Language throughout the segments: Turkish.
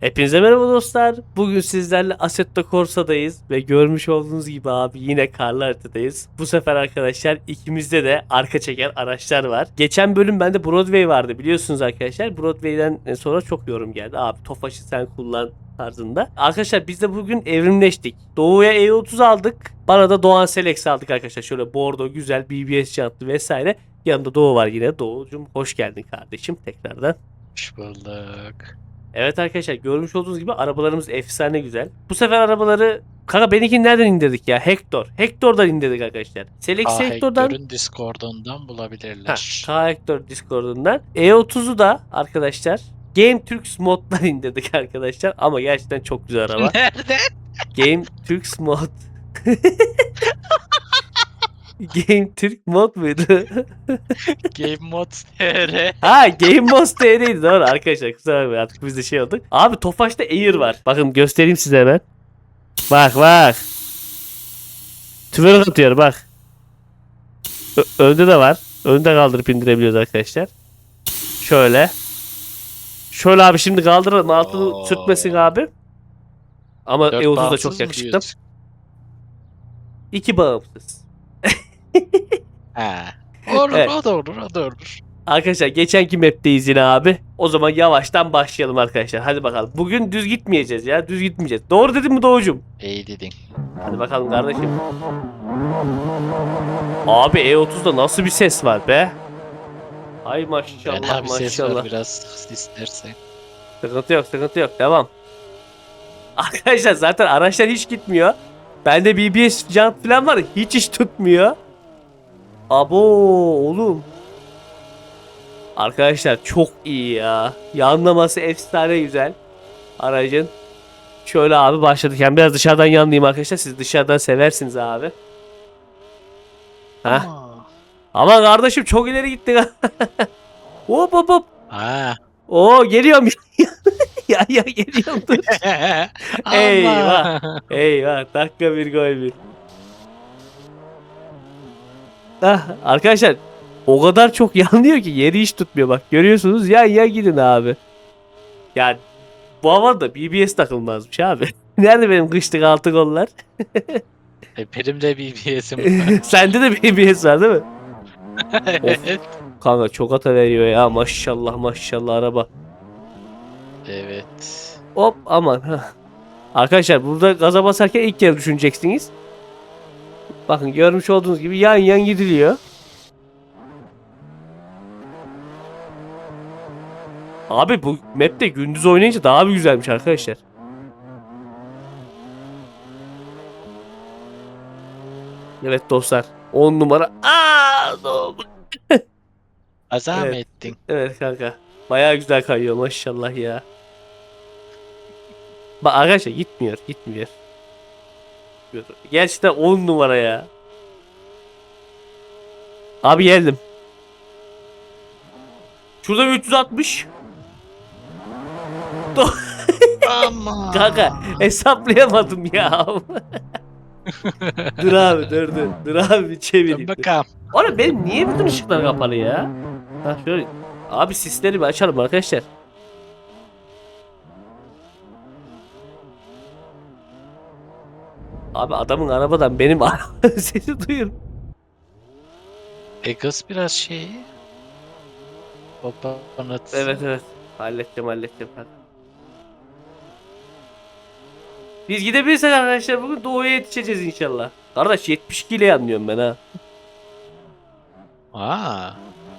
Hepinize merhaba dostlar. Bugün sizlerle Assetto Corsa'dayız ve görmüş olduğunuz gibi abi yine karlı haritadayız. Bu sefer arkadaşlar ikimizde de arka çeken araçlar var. Geçen bölüm bende Broadway vardı biliyorsunuz arkadaşlar. Broadway'den sonra çok yorum geldi. Abi Tofaş'ı sen kullan tarzında. Arkadaşlar biz de bugün evrimleştik. Doğu'ya E30 aldık. Bana da Doğan Selex aldık arkadaşlar. Şöyle bordo güzel BBS jantlı vesaire. Yanında Doğu var yine. Doğu'cum hoş geldin kardeşim tekrardan. Hoş bulduk. Evet arkadaşlar görmüş olduğunuz gibi arabalarımız efsane güzel. Bu sefer arabaları Kanka benimkini nereden indirdik ya? Hector. Hector'dan indirdik arkadaşlar. Selex'i Aa, Hector'dan Hector'un Discord'undan Ha, bulabilirler. K Hector Discord'undan. E30'u da arkadaşlar Game Turks moddan indirdik arkadaşlar. Ama gerçekten çok güzel araba. Nerede? Game Turks mod. Game Türk mod muydu? Game Mod TR. ha Game Mod TR'ydi doğru arkadaşlar kusura bakmayın artık biz de şey olduk. Abi Tofaş'ta Air var. Bakın göstereyim size hemen. Bak bak. Tüfek atıyor bak. Ö- önde de var. Önde kaldırıp indirebiliyoruz arkadaşlar. Şöyle. Şöyle abi şimdi kaldıralım altını Oo. sürtmesin abi. Ama Dört E30 da bağımsız çok mı diyorsun? İki bağımsız. Ha. Olur Evet. o da olur o da olur. Arkadaşlar geçenki map'teyiz yine abi. O zaman yavaştan başlayalım arkadaşlar. Hadi bakalım. Bugün düz gitmeyeceğiz ya. Düz gitmeyeceğiz. Doğru dedim mi Doğucum? İyi dedin. Hadi bakalım kardeşim. Abi E30'da nasıl bir ses var be? Ay maşallah Fena bir ses var maşallah. biraz istersen. Sıkıntı yok sıkıntı yok. Devam. Arkadaşlar zaten araçlar hiç gitmiyor. Bende BBS jant falan var. Hiç iş tutmuyor. Abo oğlum. Arkadaşlar çok iyi ya. Yanlaması efsane güzel. Aracın. Şöyle abi başladık. Yani biraz dışarıdan yanlayayım arkadaşlar. Siz dışarıdan seversiniz abi. Heh. Aa. Aman kardeşim çok ileri gittik. hop hop hop. Ha. Oo geliyorum. ya ya geliyorum dur. Eyvah. Eyvah dakika bir gol bir. Ah, arkadaşlar o kadar çok yanlıyor ki yeri hiç tutmuyor bak görüyorsunuz ya ya gidin abi. Ya bu havada BBS takılmazmış abi. Nerede benim kışlık altı gollar? E, benim de BBS'im var. Sende de BBS var değil mi? evet. Kanka çok ata veriyor ya maşallah maşallah araba. Evet. Hop aman. Arkadaşlar burada gaza basarken ilk kere düşüneceksiniz. Bakın görmüş olduğunuz gibi yan yan gidiliyor. Abi bu map'te gündüz oynayınca daha bir güzelmiş arkadaşlar. Evet dostlar. 10 numara. Aa, mı Evet. ettin? Evet kanka. Bayağı güzel kayıyor maşallah ya. Bak arkadaşlar gitmiyor, gitmiyor. Gerçekten 10 numara ya. Abi geldim. Şurada bir 360. Ama. Kanka hesaplayamadım ya. dur abi dur dur. Dur abi bir çevireyim. Dön bakalım. Oğlum benim niye bütün ışıklar kapalı ya? Ha şöyle. Abi sisleri bir açalım arkadaşlar. Abi adamın arabadan benim sesi duyuyorum. Pegasus biraz şey. Babanat. Evet evet. Halledeceğim halledeceğim. Hadi. Biz gidebilirsek arkadaşlar bugün doğuya yetişeceğiz inşallah. Kardeş 72 ile yanlıyorum ben ha. Aa.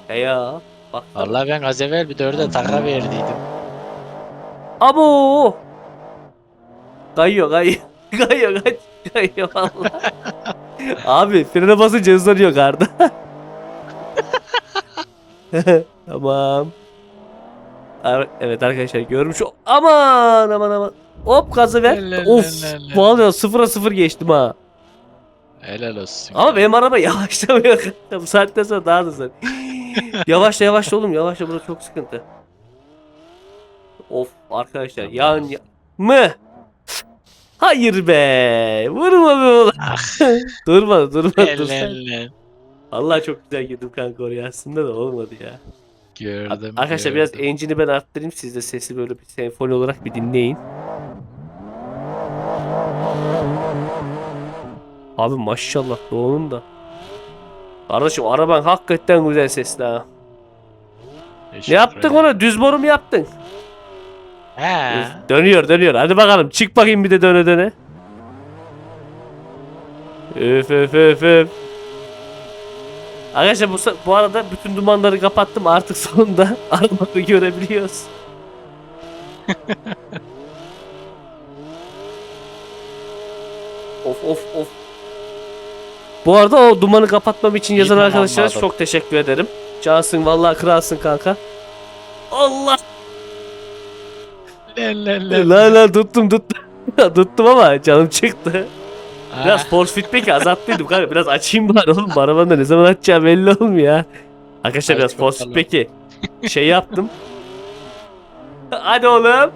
He ya. Bak. Vallahi ben az evvel bir dörde taka verdiydim. Abo! Kayıyor kayıyor. Kayıyor kaç. Kayıyor valla. Abi frene basınca hızlanıyor karda. tamam. Ar- evet arkadaşlar görmüş. o- Aman aman aman. Hop gazı ver. La of. la la. Vallahi sıfıra sıfır geçtim ha. Helal olsun. Ama benim araba yavaşlamıyor. Bu saatten sonra daha da hızlı. yavaşla yavaşla oğlum yavaşla burada çok sıkıntı. Of arkadaşlar yan ya- mı? Hayır be. Vurma be oğlum. durma durma dur sen. Helal. Allah çok güzel girdim kanka oraya aslında da olmadı ya. Gördüm. Arkadaşlar biraz gördüm. engine'i ben arttırayım. Siz de sesi böyle bir senfoni olarak bir dinleyin. Abi maşallah Doğu'nun da. Kardeşim araban hakikaten güzel sesli ha. Ne yaptın ona? Düz boru mu yaptın? He. Dönüyor dönüyor. Hadi bakalım çık bakayım bir de döne döne. Öf öf öf öf. Arkadaşlar bu, bu arada bütün dumanları kapattım artık sonunda arabayı görebiliyoruz. of of of. Bu arada o dumanı kapatmam için yazan arkadaşlara çok teşekkür ederim. Cansın vallahi kralsın kanka. Allah Le. La la tuttum tuttum. tuttum ama canım çıktı. Biraz force feedback'i azalttıydım kanka. Biraz açayım bari oğlum. Bu arabanda ne zaman açacağı belli olmuyor ya. Arkadaşlar Hadi biraz force feedback'i şey yaptım. Hadi oğlum.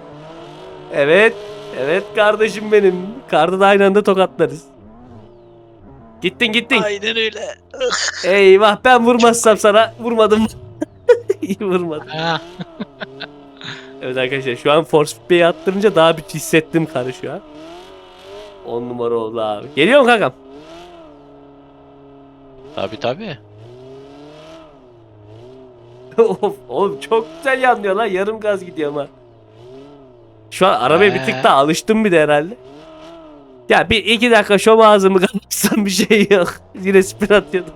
Evet. Evet kardeşim benim. Karda da aynı anda tokatlarız. Gittin gittin. Aynen öyle. Eyvah ben vurmazsam sana vurmadım. İyi vurmadım. Evet arkadaşlar şu an force feedback'i attırınca daha bir hissettim karı şu an. 10 numara oldu abi. Geliyor mu kankam? Tabi tabi. of oğlum çok güzel yanlıyor lan yarım gaz gidiyor ama. Şu an arabaya bir Ee? tık daha alıştım bir de herhalde. Ya bir iki dakika şom ağzımı kapatsam bir şey yok. Yine spin atıyordum.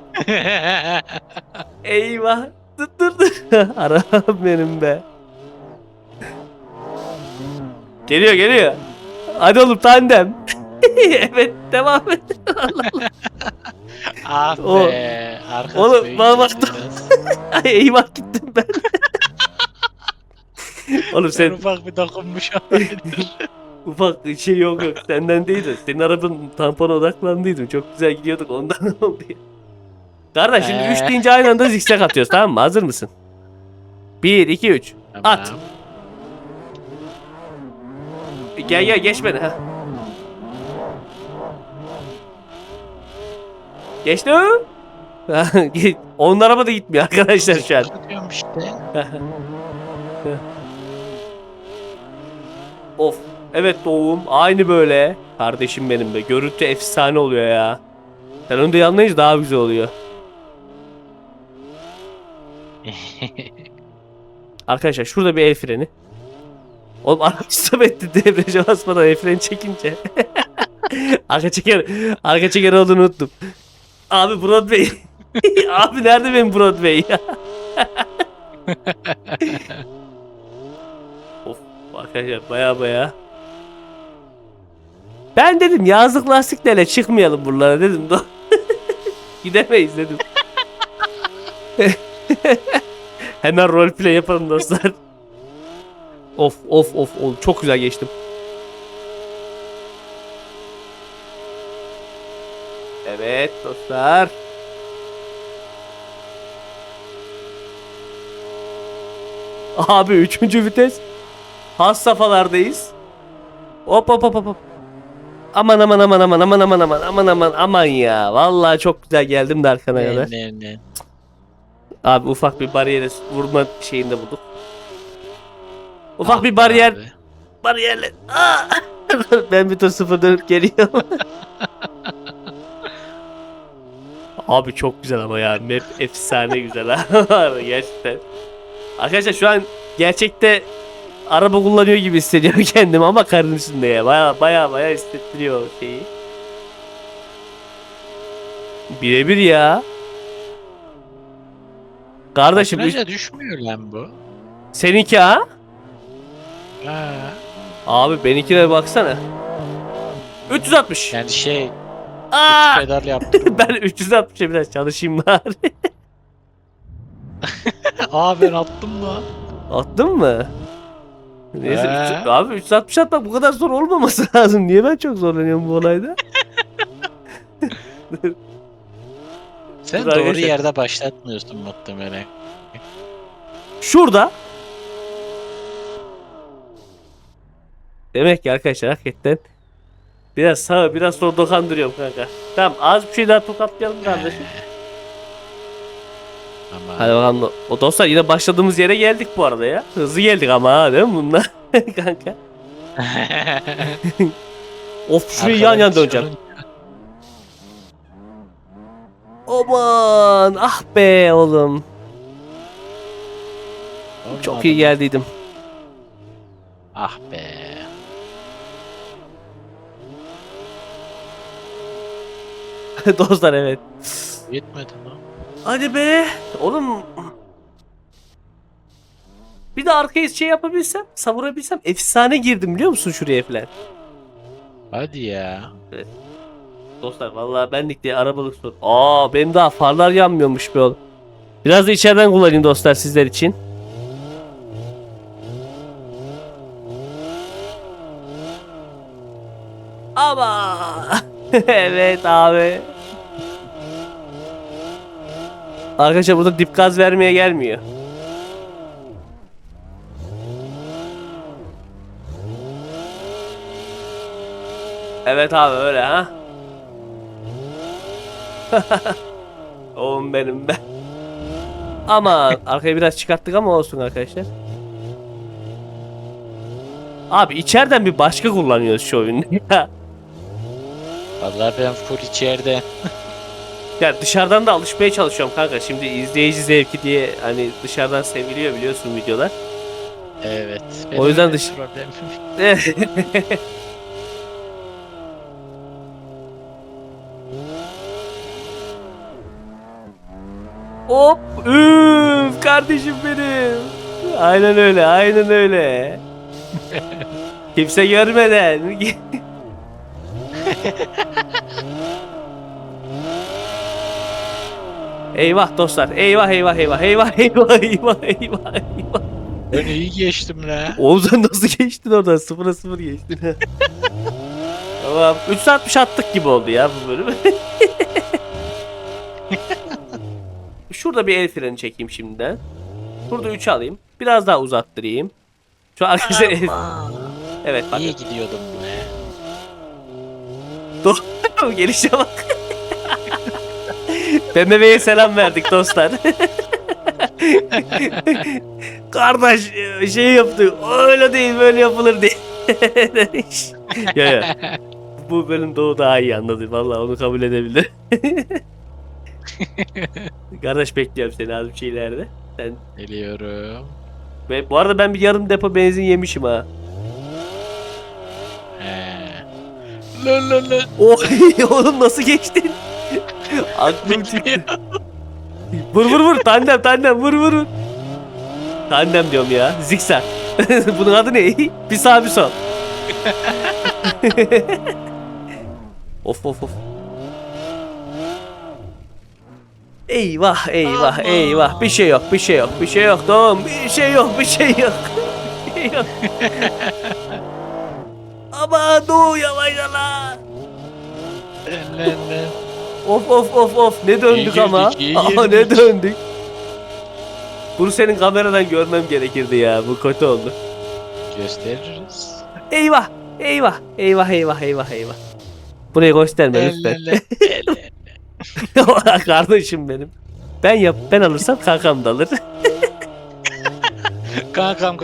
Eyvah. Dur dur dur. Arabam benim be. Geliyor geliyor. Hadi oğlum tandem. evet devam et. ah O- be. Arkası Oğlum, bana bak- biraz. Ay, eyvah gittim ben. oğlum Sen ufak bir dokunmuş ufak şey yok yok senden değil de senin arabanın tampona odaklandıydım. Çok güzel gidiyorduk ondan oldu ya. Kardeş şimdi Ee? 3 deyince aynı anda zikzak atıyoruz tamam mı? Hazır mısın? 1 2 3. At. Gel gel geç beni ha. Geçti mi? Onun araba da gitmiyor arkadaşlar şu an. Tutuyorum işte. of. Evet doğum. Aynı böyle. Kardeşim benim be. Görüntü efsane oluyor ya. Sen önde yanlayınca daha güzel oluyor. Arkadaşlar şurada bir el freni. Oğlum araba stop etti debriyaja basmadan el çekince. arka çeker, arka çeker olduğunu unuttum. Abi Broadway. Abi nerede benim Broadway ya? of arkadaşlar baya baya. Ben dedim yazlık lastiklerle çıkmayalım buralara dedim. Gidemeyiz dedim. Hemen roleplay yapalım dostlar. Of of of of çok güzel geçtim. Evet dostlar. Abi üçüncü vites. Has safhalardayız. Hop hop hop hop. Aman aman aman aman aman aman aman aman aman aman ya. Vallahi çok güzel geldim de arkana kadar. Ne ne ne. Abi ufak bir bariyere vurma şeyinde bulduk. Ufak Ah bir bariyer abi. bariyerle. Aa! ben bir tur sıfır dönüp geliyorum. Abi çok güzel ama ya. Map efsane güzel ha. Gerçekten. Arkadaşlar şu an gerçekte araba kullanıyor gibi hissediyorum kendimi ama karın üstünde ya. Baya baya baya hissettiriyor şeyi. Birebir ya. Kardeşim üç- düşmüyor lan bu. seninki ha? Abi benimkine baksana. 360. Yani şey Aa! üç pedal yaptım. ben 360'a biraz çalışayım bari. Aa ben attım mı? Attın mı? Neyse Ee? 300 abi 360 atmak bu kadar zor olmaması lazım. Niye ben çok zorlanıyorum bu olayda? Sen Dur doğru arkadaşlar. yerde başlatmıyorsun muhtemelen. Şurada. Demek ki arkadaşlar hakikaten biraz sağ biraz sol dokandırıyorum kanka. Tamam az bir şey daha tokatlayalım kardeşim. Ama Hadi bakalım. O dostlar yine başladığımız yere geldik bu arada ya. Hızlı geldik ama ha değil mi bunlar? Kanka. Of şuraya yan yan döneceğim. Aman ah be oğlum. Çok iyi geldiydim. Ah be. dostlar evet. Yetmedi lan. Hadi be. Oğlum. Bir de arkaya şey yapabilsem, savurabilsem efsane girdim biliyor musun şuraya falan. Hadi ya. Dostlar vallahi benlik diye arabalık sor. Aa benim daha farlar yanmıyormuş be oğlum. Biraz da içeriden kullanayım dostlar sizler için. Ama evet abi. Arkadaşlar burada dip gaz vermeye gelmiyor. Evet abi öyle ha. Oğlum benim ben. Ama arkaya biraz çıkarttık ama olsun arkadaşlar. Abi içeriden bir başka kullanıyoruz şu oyunu. Vallahi ben full içeride. Ya dışarıdan da alışmaya çalışıyorum kanka. Şimdi izleyici zevki diye hani dışarıdan seviliyor biliyorsun videolar. Evet. O yüzden dış-. Hop! Üf! Kardeşim benim. Aynen öyle, aynen öyle. Kimse görmeden. eyvah dostlar. Eyvah eyvah eyvah eyvah eyvah eyvah eyvah eyvah. Ben iyi geçtim la. Oğlum sen nasıl geçtin oradan? Sıfıra sıfır geçtin. ha. tamam. 360 attık gibi oldu ya bu bölüm. Şurada bir el freni çekeyim şimdiden. Burada 3 alayım. Biraz daha uzattırayım. Şu arkadaşlar el... Evet bak. İyi gidiyordum la. Gelişe bak. BMW'ye selam verdik dostlar. Kardeş şey yaptı. Öyle değil böyle yapılır değil. ya ya. Bu bölüm Doğu daha iyi anladı. Vallahi onu kabul edebilir. Kardeş bekliyorum seni az bir şeylerde. Sen Geliyorum. ve bu arada ben bir yarım depo benzin yemişim ha. He. La la la. Oy oğlum nasıl geçtin? Aklım çıktı. Vur vur vur tandem tandem vur vur vur. Tandem diyorum ya. Zikzak. Bunun adı ne? bir sağ bir sol. of of of. Eyvah eyvah Aman. eyvah bir şey yok bir şey yok bir şey yok doğum bir şey yok bir şey yok. bir şey yok. Ama doğu yavaşla. La. Of of of of ne döndük İyi ama. girdik, iyi Aa ne girdik. döndük. Bunu senin kameradan görmem gerekirdi ya. Bu kötü oldu. Gösteririz. Eyvah! Eyvah! Eyvah eyvah eyvah eyvah. Burayı gösterme lütfen. la la. La. Kardeşim benim. Ben yap ben alırsam kankam da alır. Kankam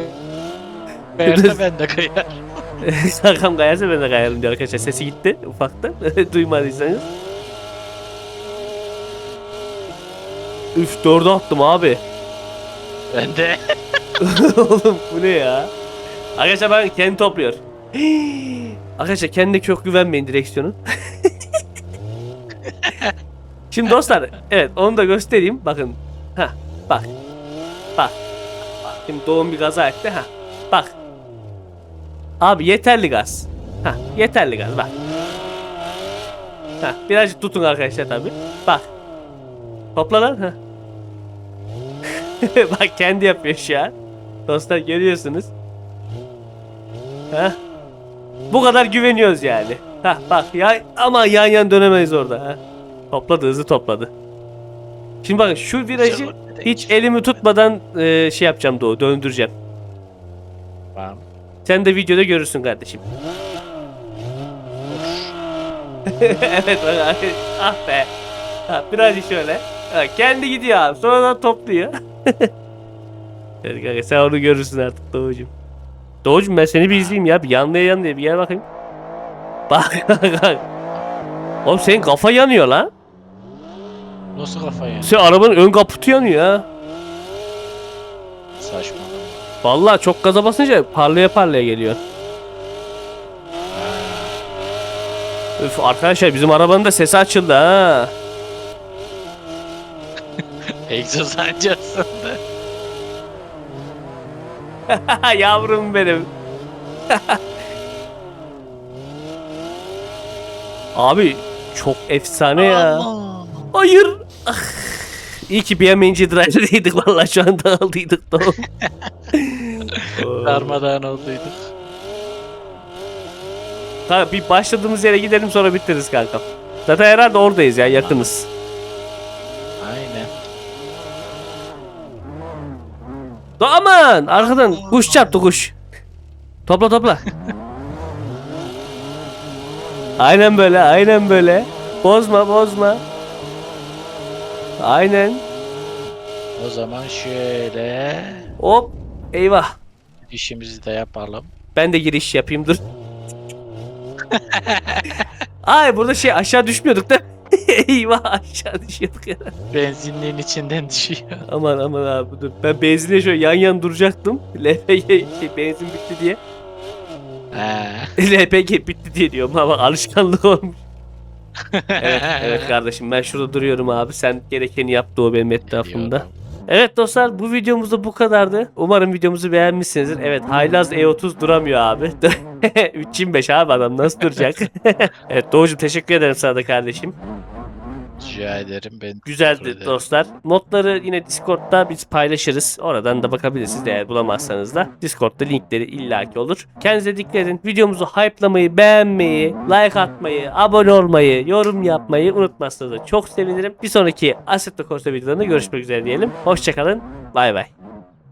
kayarsa ben de kayar. kankam kayarsa ben de kayarım diyor arkadaşlar. Sesi gitti ufaktan. Duymadıysanız. Üf dördü attım abi. Ben de. Oğlum bu ne ya? Arkadaşlar ben kendi topluyor. Arkadaşlar kendine çok güvenmeyin direksiyonun. Şimdi dostlar evet onu da göstereyim. Bakın. Ha bak. Bak. Şimdi doğum bir gaza etti. Ha bak. Abi yeterli gaz. Ha yeterli gaz bak. Ha birazcık tutun arkadaşlar tabi. Bak. Topla lan. Ha. bak kendi yapıyor şu an. Dostlar görüyorsunuz. Ha? Bu kadar güveniyoruz yani. Ha bak ya ama yan yan dönemeyiz orada ha. Topladı hızı topladı. Şimdi bakın şu virajı hiç elimi tutmadan e, şey yapacağım Doğu döndüreceğim. Tamam. Sen de videoda görürsün kardeşim. evet bak, ah be. Ha, birazcık şöyle. Ha, kendi gidiyor abi. Sonradan topluyor. evet kanka sen onu görürsün artık Doğucuğum. Doğucuğum ben seni bir izleyeyim ya. Bir yanlıya yanlıya bir gel bakayım. Bak bak. Oğlum senin kafa yanıyor lan. Nasıl kafayı? Senin arabanın ön kaputu yanıyor ha. Vallahi çok gaza basınca parlaya parlaya geliyor. Üf arkadaşlar bizim arabanın da sesi açıldı ha. Egzoz ancasında. Yavrum benim. Abi çok efsane ya. Hayır. İyi ki BMW'nci driver'daydık vallahi şu an dağıldıydık da. Darmadağın olduyduk. Kanka bir başladığımız yere gidelim sonra bitiririz kanka. Zaten herhalde oradayız ya yakınız. Aynen. Da aman arkadan kuş çarptı kuş. Topla topla. aynen böyle aynen böyle. Bozma bozma. Aynen. O zaman şöyle Hop. Eyvah. işimizi de yapalım. Ben de giriş yapayım dur. Ay burada şey aşağı düşmüyorduk da. Eyvah aşağı düşüyorduk ya. Benzinliğin içinden düşüyor. Aman aman abi dur. Ben benzinle şöyle yan yan duracaktım. LPG şey benzin bitti diye. He. LPG bitti diye diyorum ama alışkanlık olmuş. Evet, evet kardeşim ben şurada duruyorum abi. Sen gerekeni yap Doğu benim etrafımda. Evet dostlar bu videomuz da bu kadardı. Umarım videomuzu beğenmişsinizdir. Evet Haylaz E30 duramıyor abi. 325 abi adam nasıl duracak? evet Doğucuğum teşekkür ederim sana da kardeşim. Rica ederim. Ben Güzeldi ederim. dostlar. Notları yine Discord'da biz paylaşırız. Oradan da bakabilirsiniz eğer bulamazsanız da. Discord'da linkleri illaki olur. Kendinize dikkat edin. Videomuzu hype'lamayı, beğenmeyi, like atmayı, abone olmayı, yorum yapmayı unutmazsanız da çok sevinirim. Bir sonraki Assetto Corsa videolarında görüşmek üzere diyelim. Hoşçakalın. Bay bay.